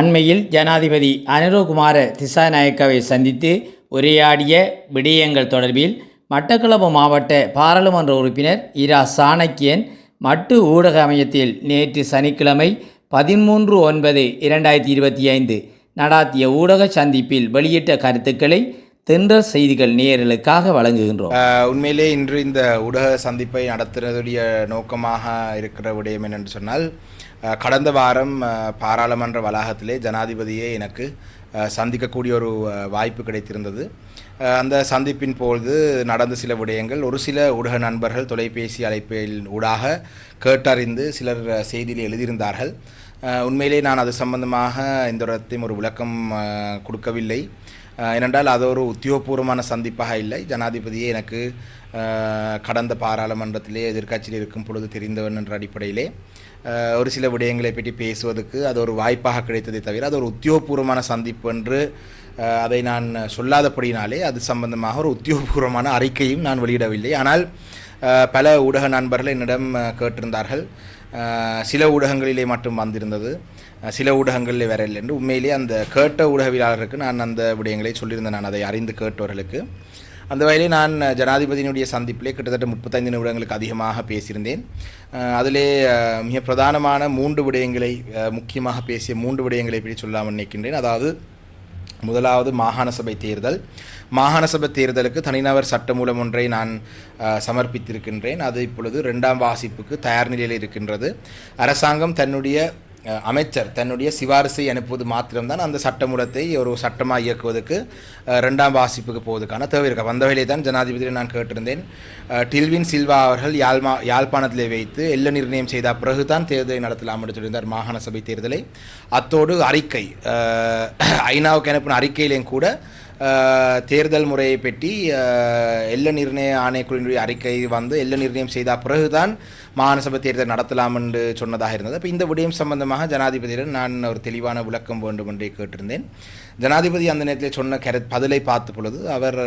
அண்மையில் ஜனாதிபதி அனுரகுமார திசாநாயக்காவை சந்தித்து உரையாடிய விடயங்கள் தொடர்பில் மட்டக்களப்பு மாவட்ட பாராளுமன்ற உறுப்பினர் இரா சாணக்கியன் மட்டு ஊடக அமையத்தில் நேற்று சனிக்கிழமை பதிமூன்று ஒன்பது இரண்டாயிரத்தி இருபத்தி ஐந்து நடாத்திய ஊடக சந்திப்பில் வெளியிட்ட கருத்துக்களை தென்றல் செய்திகள் நேயர்களுக்காக வழங்குகின்றோம். உண்மையிலே இன்று இந்த ஊடக சந்திப்பை நடத்துறதுடைய நோக்கமாக இருக்கிற விடயம் என்னென்று சொன்னால் கடந்த வாரம் பாராளுமன்ற வளாகத்திலே ஜனாதிபதியே எனக்கு சந்திக்கக்கூடிய ஒரு வாய்ப்பு கிடைத்திருந்தது. அந்த சந்திப்பின் பொழுது நடந்த சில விடயங்கள் ஒரு சில ஊடக நண்பர்கள் தொலைபேசி அழைப்பில் ஊடாக கேட்டறிந்து சிலர் செய்தியில் எழுதியிருந்தார்கள். உண்மையிலே நான் அது சம்பந்தமாக இந்த இடத்தையும் ஒரு விளக்கம் கொடுக்கவில்லை. ஏனென்றால் அது ஒரு உத்தியோகபூர்வமான சந்திப்பாக இல்லை. ஜனாதிபதியே எனக்கு கடந்த பாராளுமன்றத்திலே எதிர்க்கட்சியில் இருக்கும் பொழுது தெரிந்தவன் என்ற அடிப்படையிலே ஒரு சில விடயங்களை பற்றி பேசுவதற்கு அது ஒரு வாய்ப்பாக கிடைத்ததே தவிர அது ஒரு உத்தியோகபூர்வமான சந்திப்பு என்று அதை நான் சொல்லாதபடினாலே அது சம்பந்தமாக ஒரு உத்தியோகபூர்வமான அறிக்கையும் நான் வெளியிடவில்லை. ஆனால் பல ஊடக நண்பர்கள் என்னிடம் கேட்டிருந்தார்கள். சில ஊடகங்களிலே மட்டும் வந்திருந்தது. சில ஊடகங்களில் வேற இல்லை என்று உண்மையிலே அந்த கேட்ட ஊடகவியலாளருக்கு நான் அந்த விடயங்களை சொல்லியிருந்தேன். நான் அதை அறிந்து கேட்டவர்களுக்கு. அந்த வகையிலே நான் ஜனாதிபதியினுடைய சந்திப்பிலே கிட்டத்தட்ட முப்பத்தைந்து நிமிடங்களுக்கு அதிகமாக பேசியிருந்தேன். அதிலே மிக பிரதானமான மூன்று விடயங்களை முக்கியமாக பேசிய மூன்று விடயங்களை பற்றி சொல்லாமல் நினைக்கின்றேன். அதாவது முதலாவது மாகாண சபை தேர்தல். மாகாண சபை தேர்தலுக்கு தனிநபர் சட்டமூலம் ஒன்றை நான் சமர்ப்பித்திருக்கின்றேன். அது இப்பொழுது ரெண்டாம் வாசிப்புக்கு தயார் நிலையில் இருக்கின்றது. அரசாங்கம் தன்னுடைய அமைச்சர் தன்னுடைய சிபாரிசை அனுப்புவது மாத்திரம்தான் அந்த சட்டமூலத்தை ஒரு சட்டமாக இயக்குவதற்கு ரெண்டாம் வாசிப்புக்கு போவதற்கான தேவை இருக்கு. வந்த வகையிலே தான் ஜனாதிபதியை நான் கேட்டிருந்தேன். டில்வின் சில்வா அவர்கள் யாழ்மா யாழ்ப்பாணத்திலே வைத்து எல்ல நிர்ணயம் செய்த பிறகுதான் தேர்தலை நடத்தலாம் என்று சொல்லியிருந்தார் மாகாண சபை தேர்தலை. அத்தோடு அறிக்கை ஐநாவுக்கு அனுப்பின அறிக்கையிலேயும் கூட தேர்தல் முறையை பற்றி எல்ல நிர்ணய ஆணைக்குழுவினுடைய அறிக்கை வந்து எல்ல நிர்ணயம் செய்த பிறகுதான் மாகாண தேர்தல் நடத்தலாம் என்று சொன்னதாக இருந்தது. அப்போ இந்த விடயம் சம்பந்தமாக ஜனாதிபதியிடம் நான் ஒரு தெளிவான விளக்கம் வேண்டும் என்றே கேட்டிருந்தேன். ஜனாதிபதி அந்த நேரத்தில் சொன்ன கரு பதிலை பார்த்த பொழுது அவர்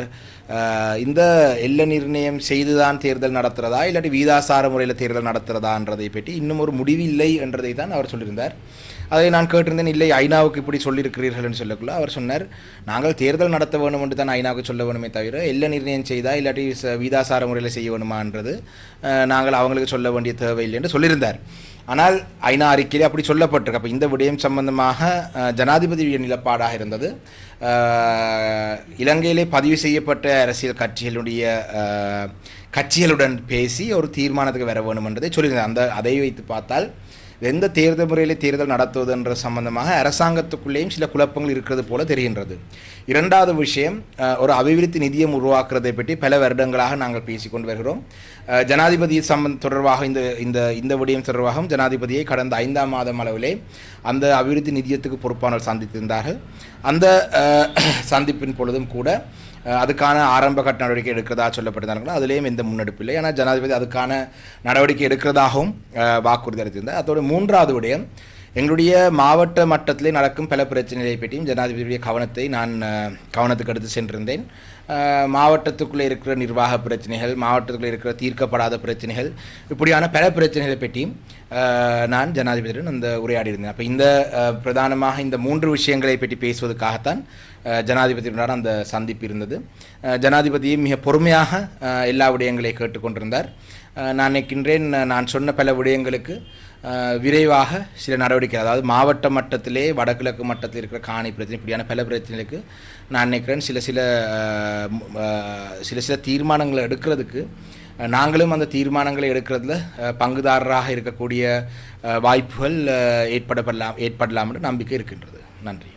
இந்த எல்ல நிர்ணயம் செய்துதான் தேர்தல் நடத்துகிறதா இல்லாட்டி வீதாசார முறையில் தேர்தல் நடத்துகிறதான்றதை பற்றி இன்னும் ஒரு முடிவில்லை என்றதை தான் அவர் சொல்லியிருந்தார். அதை நான் கேட்டிருந்தேன் இல்லை ஐநாவுக்கு இப்படி சொல்லியிருக்கிறீர்கள் என்று சொல்லக்குள்ள அவர் சொன்னார் நாங்கள் தேர்தல் நடத்த வேணும் என்று தான் ஐநாவுக்கு சொல்ல வேணுமே தவிர எல்லை நிர்ணயம் செய்தால் இல்லாட்டி வீதாசார முறையில் செய்ய வேணுமான்றது நாங்கள் அவங்களுக்கு சொல்ல வேண்டிய தேவையில்லை என்று சொல்லியிருந்தார். ஆனால் ஐநா அறிக்கையிலே அப்படி சொல்லப்பட்டிருக்கு. அப்போ இந்த விடயம் சம்பந்தமாக அஹ், ஜனாதிபதியுடைய நிலப்பாடாக இருந்தது. இலங்கையிலே பதிவு செய்யப்பட்ட அரசியல் கட்சிகளுடைய கட்சிகளுடன் பேசி ஒரு தீர்மானத்துக்கு வர வேணும் என்றதை சொல்லியிருந்தார். அந்த அதை வைத்து பார்த்தால் எந்த தேர்தல் முறையில் தேர்தல் நடத்துவதுன்ற சம்பந்தமாக அரசாங்கத்துக்குள்ளேயும் சில குழப்பங்கள் இருக்கிறது போல தெரிகின்றது. இரண்டாவது விஷயம் ஒரு அபிவிருத்தி நிதியம் உருவாக்குறதை பற்றி பல வருடங்களாக நாங்கள் பேசிக்கொண்டு வருகிறோம். ஜனாதிபதி சம்பந்த தொடர்பாக இந்த இந்த இந்த விடயம் தொடர்பாகவும் ஜனாதிபதியை கடந்த ஐந்தாம் மாதம் அளவிலே அந்த அபிவிருத்தி நிதியத்துக்கு பொறுப்பானவர் சந்தித்திருந்தார்கள். அந்த சந்திப்பின் பொழுதும் கூட அதுக்கான ஆரம்ப கட்ட நடவடிக்கை எடுக்கிறதா சொல்லப்பட்டிருந்தார்கள் அதுலேயும் எந்த முன்னெடுப்பு இல்லை. ஆனால் ஜனாதிபதி அதுக்கான நடவடிக்கை எடுக்கிறதாகவும் வாக்குறுதி அளித்திருந்தார். அதோட மூன்றாவது விடயம் எங்களுடைய மாவட்ட மட்டத்திலே நடக்கும் பல பிரச்சனைகளை பற்றியும் ஜனாதிபதியுடைய கவனத்தை நான் கவனத்துக்கு எடுத்து சென்றிருந்தேன். மாவட்டத்துக்குள்ளே இருக்கிற நிர்வாக பிரச்சனைகள் மாவட்டத்துக்குள்ளே இருக்கிற தீர்க்கப்படாத பிரச்சனைகள் இப்படியான பல பிரச்சனைகளை பற்றியும் நான் ஜனாதிபதியுடன் அந்த உரையாடியிருந்தேன். அப்போ இந்த பிரதானமாக இந்த மூன்று விஷயங்களை பற்றி பேசுவதற்காகத்தான் ஜனாதிபதியுடன் அந்த சந்திப்பு இருந்தது. ஜனாதிபதியும் மிக பொறுமையாக எல்லா விடயங்களையும் கேட்டுக்கொண்டிருந்தார். நான் நினைக்கின்றேன் நான் சொன்ன பல விடயங்களுக்கு விரைவாக சில நடவடிக்கை அதாவது மாவட்ட மட்டத்திலே வடகிழக்கு மட்டத்தில் இருக்கிற காணி பிரச்சனை இப்படியான பல பிரச்சனைகளுக்கு நான் நினைக்கிறேன் சில சில சில சில தீர்மானங்களை எடுக்கிறதுக்கு நாங்களும் அந்த தீர்மானங்களை எடுக்கிறதுல பங்குதாரராக இருக்கக்கூடிய வாய்ப்புகள் ஏற்படப்படலாம் ஏற்படலாம் என்று நம்பிக்கை இருக்கின்றது. நன்றி.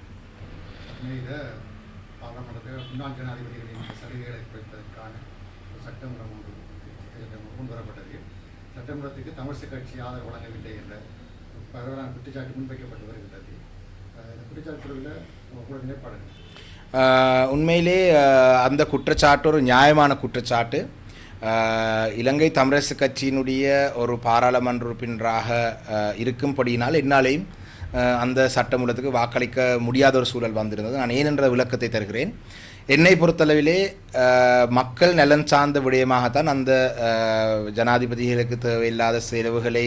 மீத பாராளுமன்றத்தில் முன்னாள் ஜனாதிபதிகளின் சலுகைகளை குறைப்பதற்கான ஒரு சட்டமூலம் ஒன்று கொண்டுவரப்பட்டது சட்டமன்றத்துக்கு தமிழ்ச்சி கட்சி ஆதரவு வழங்கவில்லை என்ற பரவலான குற்றச்சாட்டு முன்வைக்கப்பட்டு வருகின்றது. இந்த குற்றச்சாட்டுகளில் உங்களோட நிலைப்பாடு உண்மையிலே அந்த குற்றச்சாட்டு ஒரு நியாயமான குற்றச்சாட்டு. இலங்கை தமிழரசு கட்சியினுடைய ஒரு பாராளுமன்ற உறுப்பினராக இருக்கும்படியினால் என்னாலேயும் அந்த சட்டமூலத்துக்கு வாக்களிக்க முடியாத ஒரு சூழல் வந்திருந்தது. நான் ஏனென்ற விளக்கத்தை தருகிறேன். என்னை பொறுத்தளவிலே மக்கள் நலன் சார்ந்த விடயமாகத்தான் அந்த ஜனாதிபதிகளுக்கு தேவையில்லாத செலவுகளை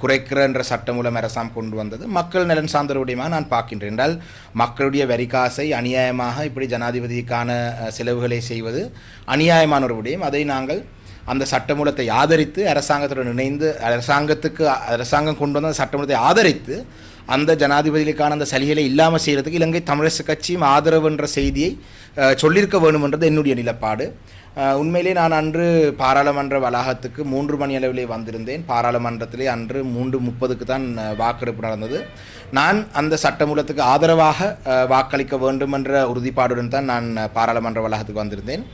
குறைக்கிற என்ற சட்டம் மூலம் கொண்டு வந்தது. மக்கள் நலன் சார்ந்த விடயமாக நான் பார்க்கின்றேன். என்றால் மக்களுடைய வரிகாசை அநியாயமாக இப்படி ஜனாதிபதிக்கான செலவுகளை செய்வது அநியாயமான ஒரு விடயம். அதை நாங்கள் அந்த சட்டமூலத்தை ஆதரித்து அரசாங்கத்துடன் இணைந்து அரசாங்கத்துக்கு அரசாங்கம் கொண்டு வந்த சட்டமூலத்தை ஆதரித்து அந்த ஜனாதிபதிகளுக்கான அந்த சலுகைகளை இல்லாமல் செய்கிறதுக்கு இலங்கை தமிழரசு கட்சியும் ஆதரவு என்ற செய்தியை சொல்லியிருக்க வேண்டுமென்றது என்னுடைய நிலப்பாடு. உண்மையிலே நான் அன்று பாராளுமன்ற வளாகத்துக்கு மூன்று மணி அளவிலே வந்திருந்தேன். பாராளுமன்றத்திலே அன்று மூன்று முப்பதுக்கு தான் வாக்கெடுப்பு நடந்தது. நான் அந்த சட்டமூலத்துக்கு ஆதரவாக வாக்களிக்க வேண்டும் என்ற உறுதிப்பாடுடன் தான் நான் பாராளுமன்ற வளாகத்துக்கு வந்திருந்தேன்.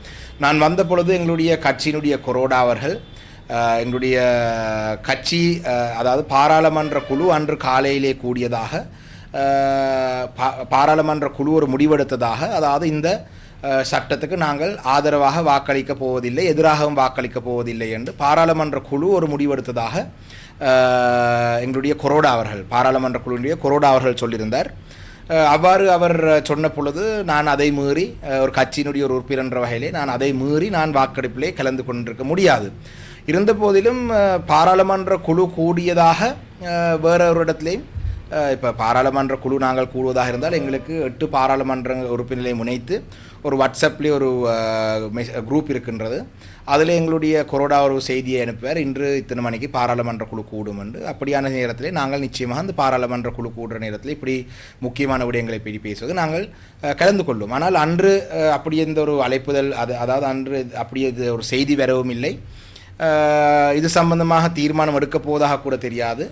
நான் வந்த பொழுது எங்களுடைய கட்சியினுடைய கொரோடா அவர்கள் எங்களுடைய கட்சி அதாவது பாராளுமன்ற குழு அன்று காலையிலே கூடியதாக பா- பாராளுமன்ற குழு ஒரு முடிவெடுத்ததாக அதாவது இந்த சட்டத்துக்கு நாங்கள் ஆதரவாக வாக்களிக்க போவதில்லை எதிராகவும் வாக்களிக்க போவதில்லை என்று பாராளுமன்ற குழு ஒரு முடிவெடுத்ததாக எங்களுடைய கொரோடா அவர்கள் பாராளுமன்ற குழுவினுடைய கொரோடா அவர்கள் சொல்லியிருந்தார். அவ்வாறு அவர் சொன்ன பொழுது நான் அதை மீறி ஒரு கட்சியினுடைய ஒரு உறுப்பினர் என்ற வகையிலே நான் அதை மீறி நான் வாக்கெடுப்பிலே கலந்து கொண்டிருக்க முடியாது. இருந்த போதிலும் பாராளுமன்ற குழு கூடியதாக வேற ஒரு இடத்துலையும் இப்போ பாராளுமன்ற குழு நாங்கள் கூடுவதாக இருந்தால் எங்களுக்கு எட்டு பாராளுமன்ற உறுப்பினர்களை முனைத்து ஒரு வாட்ஸ்அப்லேயே ஒரு குரூப் இருக்கின்றது. அதில் எங்களுடைய கொரோடா ஒரு செய்தியை அனுப்புவார். இன்று இத்தனை மணிக்கு பாராளுமன்ற குழு கூடும் என்று. அப்படியான நேரத்திலே நாங்கள் நிச்சயமாக அந்த பாராளுமன்ற குழு கூடுற நேரத்தில் இப்படி முக்கியமான விடயங்களை பற்றி பேசுவது நாங்கள் கலந்து கொள்ளும். ஆனால் அன்று அப்படி எந்த ஒரு அழைப்புதல் அது அதாவது அன்று அப்படி ஒரு செய்தி வரவும் இல்லை. இது சம்பந்தமாக தீர்மானம் எடுக்க போவதாக கூட தெரியாது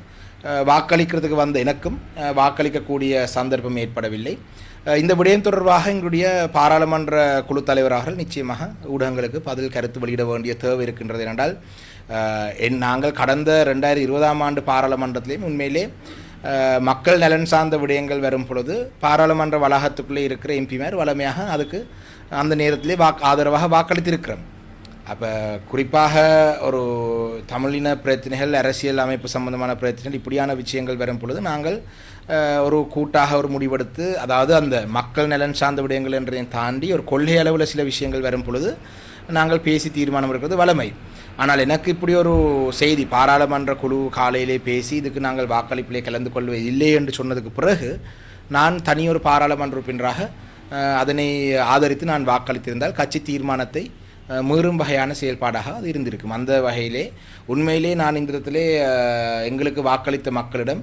வாக்களிக்கிறதுக்கு வந்த எனக்கும் வாக்களிக்கக்கூடிய சந்தர்ப்பம் ஏற்படவில்லை இந்த விடயம் தொடர்பாக எங்களுடைய பாராளுமன்ற குழு தலைவராக நிச்சயமாக ஊடகங்களுக்கு பதில் கருத்து வெளியிட வேண்டிய தேவை இருக்கின்றது என்றால் என் நாங்கள் கடந்த ரெண்டாயிரத்தி இருபதாம் ஆண்டு பாராளுமன்றத்திலேயும் உண்மையிலே மக்கள் நலன் சார்ந்த விடயங்கள் வரும் பொழுது பாராளுமன்ற வளாகத்துக்குள்ளே இருக்கிற எம்பிமார் வளமையாக அதுக்கு அந்த நேரத்திலே வாக்கு ஆதரவாக வாக்களித்திருக்கிறோம் அப்போ குறிப்பாக ஒரு தமிழின பிரச்சனைகள் அரசியல் அமைப்பு சம்பந்தமான பிரச்சனைகள் இப்படியான விஷயங்கள் வரும் பொழுது நாங்கள் ஒரு கூட்டாக ஒரு முடிவெடுத்து அதாவது அந்த மக்கள் நலன் சார்ந்த விடயங்கள் என்றதையும் தாண்டி ஒரு கொள்கை அளவில் சில விஷயங்கள் வரும் பொழுது நாங்கள் பேசி தீர்மானம் இருக்கிறது வளமை ஆனால் எனக்கு இப்படி ஒரு செய்தி பாராளுமன்ற குழு காலையிலே பேசி இதுக்கு நாங்கள் வாக்களிப்பிலே கலந்து கொள்வது இல்லை என்று சொன்னதுக்கு பிறகு நான் தனியொரு பாராளுமன்ற உறுப்பினராக அதனை ஆதரித்து நான் வாக்களித்திருந்தால் கட்சி தீர்மானத்தை மீறும் வகையான செயல்பாடாக அது இருந்திருக்கும். அந்த வகையிலே உண்மையிலே நான் இந்த விதத்திலே எங்களுக்கு வாக்களித்த மக்களிடம்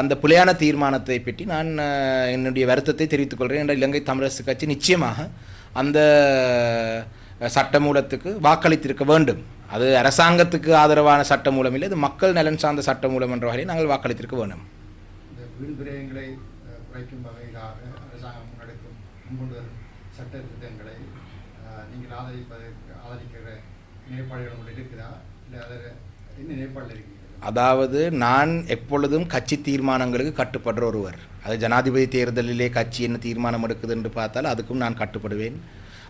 அந்த பிழையான தீர்மானத்தை பற்றி நான் என்னுடைய வருத்தத்தை தெரிவித்துக் கொள்கிறேன். என்ற இலங்கை தமிழரசு கட்சி நிச்சயமாக அந்த சட்டமூலத்துக்கு வாக்களித்திருக்க வேண்டும். அது அரசாங்கத்துக்கு ஆதரவான சட்டமூலம் இல்லை இது மக்கள் நலன் சார்ந்த சட்டமூலம் என்ற வகையில் நாங்கள் வாக்களித்திருக்க வேண்டும். குறைக்கும் வகையிலாக அரசாங்கம் சட்ட திட்டங்களை நீங்கள் ஆதரிப்பதற்கு ஆதரிக்கிற நிலைப்பாடுகள் உங்களுக்கு இருக்குதா? இல்லை அதில் என்ன நிலைப்பாடில் இருக்கீங்க? அதாவது நான் எப்பொழுதும் கட்சி தீர்மானங்களுக்கு கட்டுப்படுற ஒருவர். அது ஜனாதிபதி தேர்தலிலே கட்சி என்ன தீர்மானம் எடுக்குது என்று பார்த்தால் அதுக்கும் நான் கட்டுப்படுவேன்.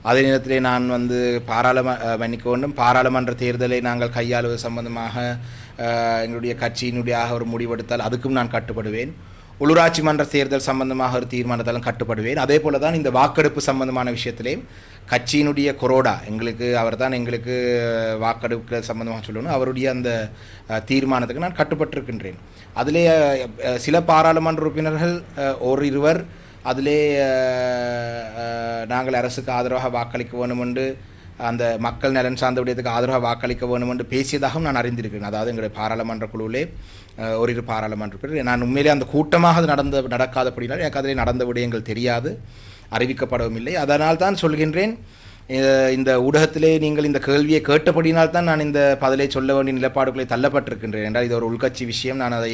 அதே நேரத்தில் நான் வந்து பாராளும மன்னிக்க வேண்டும். பாராளுமன்ற தேர்தலை நாங்கள் கையாளுவது சம்பந்தமாக எங்களுடைய கட்சியினுடைய ஒரு முடிவெடுத்தால் அதுக்கும் நான் கட்டுப்படுவேன். உள்ளூராட்சி மன்ற தேர்தல் சம்பந்தமாக ஒரு தீர்மானத்தாலும் கட்டுப்படுவேன். அதே போல தான் இந்த வாக்கெடுப்பு சம்பந்தமான விஷயத்திலையும் கட்சியினுடைய கொரோடா எங்களுக்கு அவர் தான் எங்களுக்கு வாக்கெடுப்பு சம்பந்தமாக சொல்லணும் அவருடைய அந்த தீர்மானத்துக்கு நான் கட்டுப்பட்டிருக்கின்றேன். அதிலே சில பாராளுமன்ற உறுப்பினர்கள் ஓரிருவர் அதிலே நாங்கள் அரசுக்கு ஆதரவாக வாக்களிக்க வேண்டும் என்று அந்த மக்கள் நலன் சார்ந்த விடயத்துக்கு ஆதரவாக வாக்களிக்க வேண்டும் என்று பேசியதாகவும் நான் அறிந்திருக்கிறேன். அதாவது எங்களுடைய பாராளுமன்ற குழுவிலே ஒரு இரு பாராளுமன்ற உறுப்பினர் நான் உண்மையிலே அந்த கூட்டமாக அது நடந்த நடக்காதபடினால் எனக்கு அதிலே நடந்த விடயங்கள் தெரியாது அறிவிக்கப்படவும் இல்லை அதனால் தான் சொல்கின்றேன் இந்த ஊடகத்திலே நீங்கள் இந்த கேள்வியை கேட்டபடினால் தான் நான் இந்த பதிலை சொல்ல வேண்டிய நிலப்பாடுகளை தள்ளப்பட்டிருக்கின்றேன். என்றால் இது ஒரு உள்கட்சி விஷயம். நான் அதை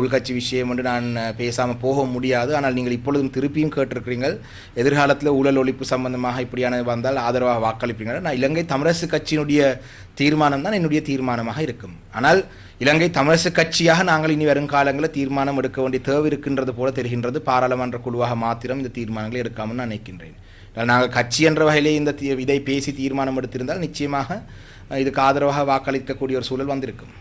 உள்கட்சி விஷயம் என்று நான் பேசாமல் போக முடியாது. ஆனால் நீங்கள் இப்பொழுதும் திருப்பியும் கேட்டிருக்கிறீர்கள். எதிர்காலத்தில் ஊழல் ஒழிப்பு சம்பந்தமாக இப்படியான வந்தால் ஆதரவாக வாக்களிப்பீர்கள். நான் இலங்கை தமிழரசு கட்சியினுடைய தீர்மானம் தான் என்னுடைய தீர்மானமாக இருக்கும். ஆனால் இலங்கை தமிழரசு கட்சியாக நாங்கள் இனி வரும் காலங்களில் தீர்மானம் எடுக்க வேண்டிய தேவை இருக்கின்றது போல தெரிகின்றது. பாராளுமன்ற குழுவாக மாத்திரம் இந்த தீர்மானங்களை எடுக்காமல் நான் நினைக்கின்றேன். நாங்கள் கட்சி என்ற வகையிலே இந்த இதை பேசி தீர்மானம் எடுத்திருந்தால் நிச்சயமாக இதுக்கு ஆதரவாக வாக்களிக்கக்கூடிய ஒரு சூழல் வந்திருக்கும்.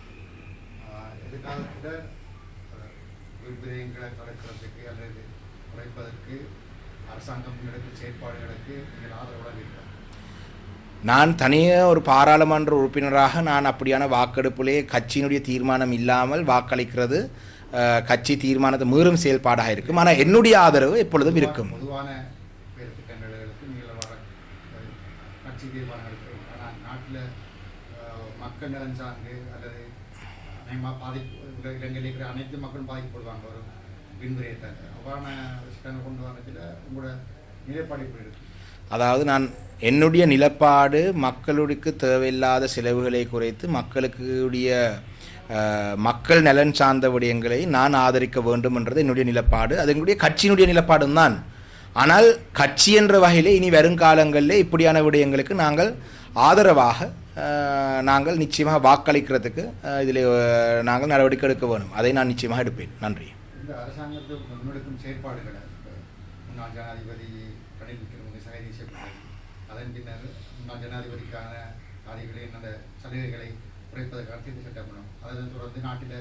நான் தனியே ஒரு பாராளுமன்ற உறுப்பினராக நான் அப்படியான வாக்கெடுப்பிலே கட்சியினுடைய தீர்மானம் இல்லாமல் வாக்களிக்கிறது கட்சி தீர்மானத்தை மீறும் செயல்பாடாக இருக்கும். ஆனால் என்னுடைய ஆதரவு எப்பொழுதும் இருக்கும் பொதுவான வேறு திட்டங்களுக்கு நீங்கள் வர அஹ், கட்சி ஆனால் நாட்டில் மக்கள் நலன் சார்ந்து அல்லது அநேகமாக பாதிப்பு இலங்கையில் இருக்கிற அனைத்து மக்களும் பாதிக்கப்படுவாங்க. ஒரு விண்விரையத்தை அவ்வாறான கொண்டு வரதில் உங்களோட நிலைப்பாடு எப்படி இருக்கு? அதாவது நான் என்னுடைய நிலப்பாடு மக்களுக்கு தேவையில்லாத செலவுகளை குறைத்து மக்களுக்கு உடைய மக்கள் நலன் சார்ந்த விடயங்களை நான் ஆதரிக்க வேண்டும் என்றது என்னுடைய நிலப்பாடு. அது எங்களுடைய கட்சியினுடைய நிலப்பாடும் தான் ஆனால் கட்சி என்ற வகையில் இனி வருங்காலங்களில் இப்படியான விடயங்களுக்கு நாங்கள் ஆதரவாக நாங்கள் நிச்சயமாக வாக்களிக்கிறதுக்கு இதில் நாங்கள் நடவடிக்கை எடுக்க வேணும் அதை நான் நிச்சயமாக எடுப்பேன். நன்றி. இந்த அரசாங்கத்தில் முன்னெடுக்கும் செயற்பாடுகளை முன்னாள் ஜனாதிபதி ரணில் விக்ரமசிங்கே சகைதி அதன் பின்னர் முன்னாள் ஜனாதிபதிக்கான காரியங்களை அந்த சலுகைகளை குறைப்பதற்கான திருத்த சட்டமன்றம் அதன் தொடர்ந்து நாட்டில்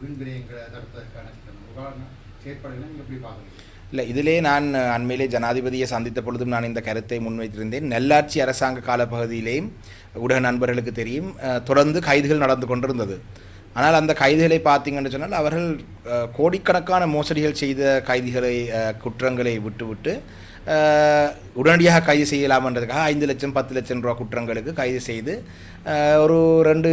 வீண் விரயங்களை தடுப்பதற்கான சட்டம் உதாரண செயற்பாடுகளை நீங்கள் எப்படி பார்க்குறீங்க? இல்லை இதிலே நான் அண்மையிலே ஜனாதிபதியை சந்தித்த பொழுதும் நான் இந்த கருத்தை முன்வைத்திருந்தேன். நெல்லாட்சி அரசாங்க காலப்பகுதியிலேயும் ஊடக நண்பர்களுக்கு தெரியும் தொடர்ந்து கைதுகள் நடந்து கொண்டிருந்தது. ஆனால் அந்த கைதுகளை பார்த்தீங்கன்னு சொன்னால் அவர்கள் கோடிக்கணக்கான மோசடிகள் செய்த கைதிகளை குற்றங்களை விட்டுவிட்டு உடனடியாக கைது செய்யலாம்ன்றதுக்காக ஐந்து லட்சம் பத்து லட்சம் ரூபா குற்றங்களுக்கு கைது செய்து ஒரு ரெண்டு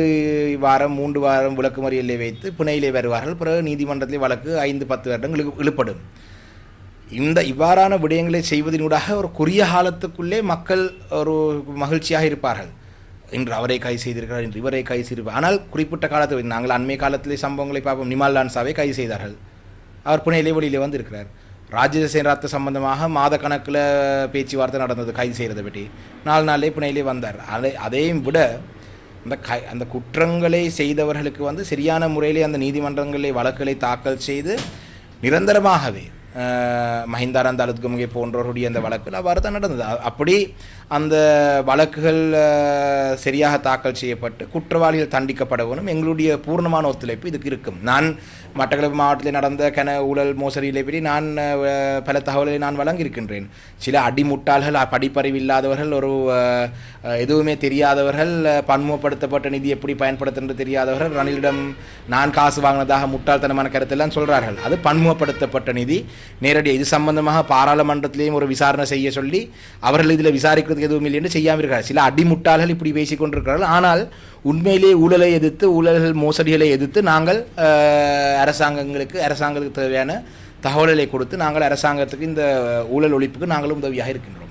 வாரம் மூன்று வாரம் விளக்குமறியலை வைத்து பிணையிலே வருவார்கள். பிறகு நீதிமன்றத்திலே வழக்கு ஐந்து பத்து வருடங்கள் இழுப்படும். இந்த இவ்வாறான விடயங்களை செய்வதனூடாக ஒரு குறுகிய காலத்துக்குள்ளே மக்கள் ஒரு மகிழ்ச்சியாக இருப்பார்கள். இன்று அவரை கைது செய்திருக்கிறார் இன்று இவரை கைது செய்திருப்பார் ஆனால் குறிப்பிட்ட காலத்தில் நாங்கள் அண்மை காலத்திலே சம்பவங்களை பார்ப்போம். நிமால் லான்சாவை கைது செய்தார்கள். அவர் புனேலே வெளியிலே வந்திருக்கிறார். ராஜ்ய சேனாத்த சம்பந்தமாக மாத கணக்கில் பேச்சுவார்த்தை நடந்தது கைது செய்கிறத பற்றி. நாலு நாளே புனேலே வந்தார். அதை அதையும் விட அந்த கை அந்த குற்றங்களை செய்தவர்களுக்கு வந்து சரியான முறையிலே அந்த நீதிமன்றங்களில் வழக்குகளை தாக்கல் செய்து நிரந்தரமாகவே அஹ், மஹிந்தானந்த போன்றவருடைய அந்த வழக்கில் அவ்வாறு தான் நடந்தது. அப்படி அந்த வழக்குகள் சரியாக தாக்கல் செய்யப்பட்டு குற்றவாளிகள் தண்டிக்கப்படவனும் எங்களுடைய பூர்ணமான ஒத்துழைப்பு இதுக்கு இருக்கும். நான் மட்டக்களப்பு மாவட்டத்தில் நடந்த கன ஊழல் மோசடிகளை பற்றி நான் பல தகவல்களை நான் வழங்கியிருக்கின்றேன். சில அடிமுட்டாள்கள் படிப்பறிவு இல்லாதவர்கள் ஒரு எதுவுமே தெரியாதவர்கள் பன்முகப்படுத்தப்பட்ட நிதி எப்படி பயன்படுத்துறது தெரியாதவர்கள் ரணிலிடம் நான் காசு வாங்கினதாக முட்டாள்தனமான கருத்தெல்லாம் சொல்கிறார்கள் அது பன்முகப்படுத்தப்பட்ட நிதி. நேரடி இது சம்பந்தமாக பாராளுமன்றத்திலேயும் ஒரு விசாரணை செய்ய சொல்லி அவர்கள் இதில் விசாரிக்கிறதுக்கு எதுவும் இல்லை என்று செய்யாமல் இருக்கிறார் சில அடிமுட்டாள்கள் இப்படி பேசிக் கொண்டிருக்கிறார்கள். ஆனால் உண்மையிலேயே ஊழலை எதிர்த்து ஊழல்கள் மோசடிகளை எதிர்த்து நாங்கள் அஹ், அரசாங்கங்களுக்கு அரசாங்கத்துக்கு தேவையான தகவல்களை கொடுத்து நாங்கள் அரசாங்கத்துக்கு இந்த ஊழல் ஒழிப்புக்கு நாங்களும் உதவியாக இருக்கின்றோம்.